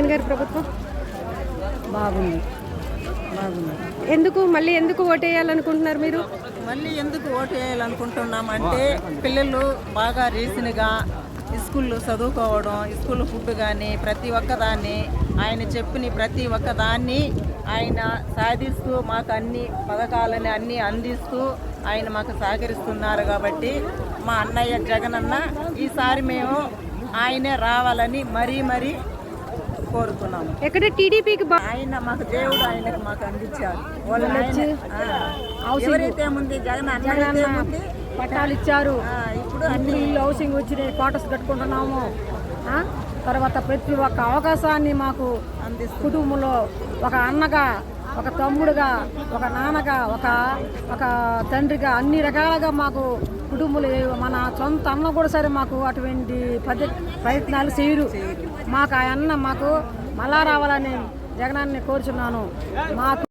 జగన్ గారి ప్రభుత్వం? బాగుంది. బాగుంది. ఎందుకు? మళ్ళీ ఎందుకు ఓటేయాలనుకుంటున్నారు మీరు? మళ్ళీ ఎందుకు ఓటు వేయాలనుకుంటున్నామంటే పిల్లలు బాగా రీసన్గా స్కూల్లో చదువుకోవడం స్కూల్ ఫుడ్ కానీ ప్రతి ఒక్కదాన్ని ఆయన చెప్పిన ప్రతి ఒక్కదాన్ని ఆయన సాధిస్తూ మాకు అన్ని పథకాలని అన్ని అందిస్తూ ఆయన మాకు సహకరిస్తున్నారు కాబట్టి మా అన్నయ్య జగనన్న ఈసారి మేము ఆయనే రావాలని మరీ మరీ కోరుతున్నాము ఎక్కడ టీడీపీకి ఆయన మాకు దేవుడు ఆయనకు మాకు అందించారు. ఎవరైతే ముందు జగన్ అన్నైతే పట్టాలు ఇచ్చారు. ఇప్పుడు అన్ని హౌసింగ్ వచ్చినాయి క్వార్టర్స్ కట్టుకుంటున్నాము? తర్వాత ప్రతి ఒక్క అవకాశాన్ని మాకు కుటుంబంలో ఒక అన్నగా ఒక తమ్ముడుగా ఒక నాన్నగా ఒక ఒక తండ్రిగా అన్ని రకాలుగా మాకు కుటుంబాలు మన సొంత అన్న కూడా సరే మాకు అటువంటి పద్ధ ప్రయత్నాలు చేయరు. మాకు ఆ అన్న మాకు మళ్ళా రావాలని జగనాన్ని కోరుచున్నాను. మాకు